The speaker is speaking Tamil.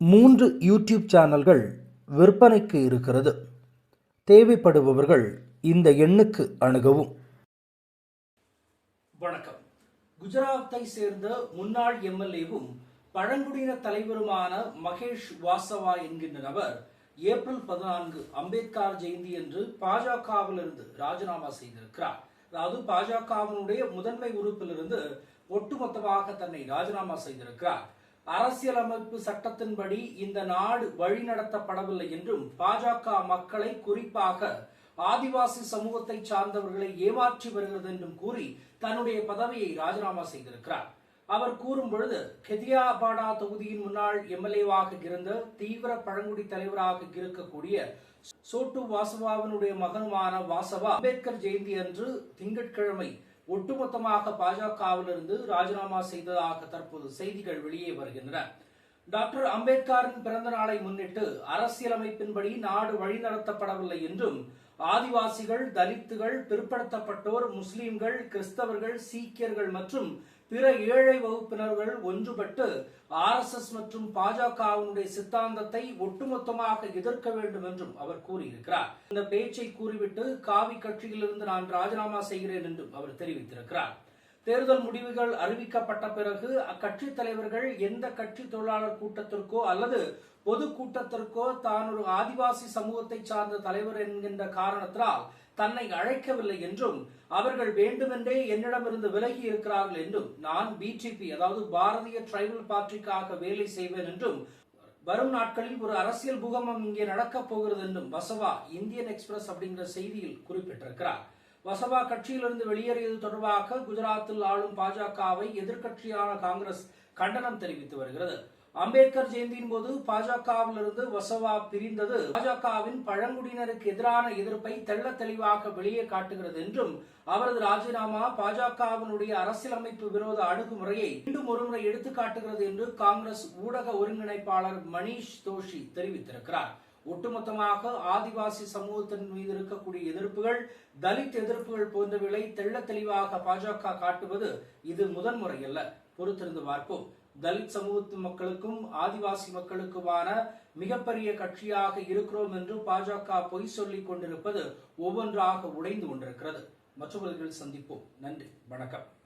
மூன்று யூடியூப் சேனல்கள் விற்பனைக்கு இருக்கிறது. தேவைப்படுபவர்கள் இந்த எண்ணுக்கு அணுகவும். வணக்கம். குஜராத்தை சேர்ந்த முன்னாள் எம்எல்ஏவும் பழங்குடியின தலைவருமான மகேஷ் வாசவா என்கின்ற நபர் ஏப்ரல் பதினான்கு அம்பேத்கர் ஜெயந்தி என்று பாஜகவிலிருந்து ராஜினாமா செய்திருக்கிறார். அதாவது பாஜகவினுடைய முதன்மை உறுப்பிலிருந்து ஒட்டுமொத்தமாக தன்னை ராஜினாமா செய்திருக்கிறார். அரசியலமைப்பு சட்டத்தின்படி இந்த நாடு வழிநடத்தப்படவில்லை என்றும் பாஜக மக்களை குறிப்பாக ஆதிவாசி சமூகத்தை சார்ந்தவர்களை ஏமாற்றி வருகிறது என்றும் கூறி தன்னுடைய பதவியை ராஜினாமா செய்திருக்கிறார். அவர் கூறும் பொழுது கெதியாபாடா தொகுதியின் முன்னாள் எம்எல்ஏவாக இருந்த தீவிர பழங்குடி தலைவராக இருக்கக்கூடிய சோட்டு வாசவாவினுடைய மகனுமான வாசவா அம்பேத்கர் ஜெயந்தி அன்று திங்கட்கிழமை ஒட்டுமொத்தமாக பாஜகவிலிருந்து ராஜினாமா செய்ததாக தற்போது செய்திகள் வெளியே வருகின்றன. டாக்டர் அம்பேத்கரின் பிறந்த நாளை முன்னிட்டு அரசியலமைப்பின்படி நாடு வழிநடத்தப்படவில்லை என்றும் ஆதிவாசிகள் தலித்துகள் பிற்படுத்தப்பட்டோர் முஸ்லிம்கள் கிறிஸ்தவர்கள் சீக்கியர்கள் மற்றும் பிற ஏழை வகுப்பினர்கள் ஒன்றுபட்டு ஆர்எஸ்எஸ் மற்றும் பாஜகவினுடைய சித்தாந்தத்தை ஒட்டுமொத்தமாக எதிர்க்க வேண்டும் என்றும் அவர் கூறியிருக்கிறார். இந்த பேச்சை கூறிவிட்டு காவி கட்சியிலிருந்து நான் ராஜினாமா செய்கிறேன் என்றும் அவர் தெரிவித்திருக்கிறார். தேர்தல் முடிவுகள் அறிவிக்கப்பட்ட பிறகு அக்கட்சி தலைவர்கள் எந்த கட்சி தொழிலாளர் கூட்டத்திற்கோ அல்லது பொது கூட்டத்திற்கோ தான் ஒரு ஆதிவாசி சமூகத்தை சார்ந்த தலைவர் என்கின்ற காரணத்தினால் தன்னை அழைக்கவில்லை என்றும் அவர்கள் வேண்டுமென்றே என்னிடமிருந்து விலகி இருக்கிறார்கள் என்றும் நான் பிஜேபி அதாவது பாரதிய டிரைபல் பார்ட்டிக்காக வேலை செய்வேன் என்றும் வரும் நாட்களில் ஒரு அரசியல் பூகம்பம் இங்கே நடக்கப் போகிறது என்றும் வசவா இந்தியன் எக்ஸ்பிரஸ் அப்படிங்கிற செய்தியில் குறிப்பிட்டிருக்கிறார். வசவா கட்சியிலிருந்து வெளியேறியது தொடர்பாக குஜராத்தில் ஆளும் பாஜகவை எதிர்க்கட்சியான காங்கிரஸ் கண்டனம் தெரிவித்து வருகிறது. அம்பேத்கர் ஜெயந்தியின் போது பாஜகவிலிருந்து வசவா பிரிந்தது. பாஜகவின் பழங்குடியினருக்கு எதிரான எதிர்ப்பை தெள்ள தெளிவாக வெளியே காட்டுகிறது என்றும் அவரது ராஜினாமா பாஜகவினுடைய அரசியலமைப்பு விரோத அணுகுமுறையை மீண்டும் ஒருமுறை எடுத்து காட்டுகிறது என்று காங்கிரஸ் ஊடக ஒருங்கிணைப்பாளர் மணீஷ் தோஷி தெரிவித்திருக்கிறார். ஒட்டுமொத்தமாக ஆதிவாசி சமூகத்தின் மீது இருக்கக்கூடிய எதிர்ப்புகள் தலித் எதிர்ப்புகள் போன்றவைகளை தெள்ள தெளிவாக பாஜக காட்டுவது இது முதன்முறை அல்ல பொறுத்திருந்து பார்ப்போம். தலித் சமூகத்து மக்களுக்கும் ஆதிவாசி மக்களுக்குமான மிகப்பெரிய கட்சியாக இருக்கிறோம் என்று பாஜக பொய் சொல்லிக் கொண்டிருப்பது ஒவ்வொன்றாக உடைந்து கொண்டிருக்கிறது. மற்றவர்கள் சந்திப்போம். நன்றி. வணக்கம்.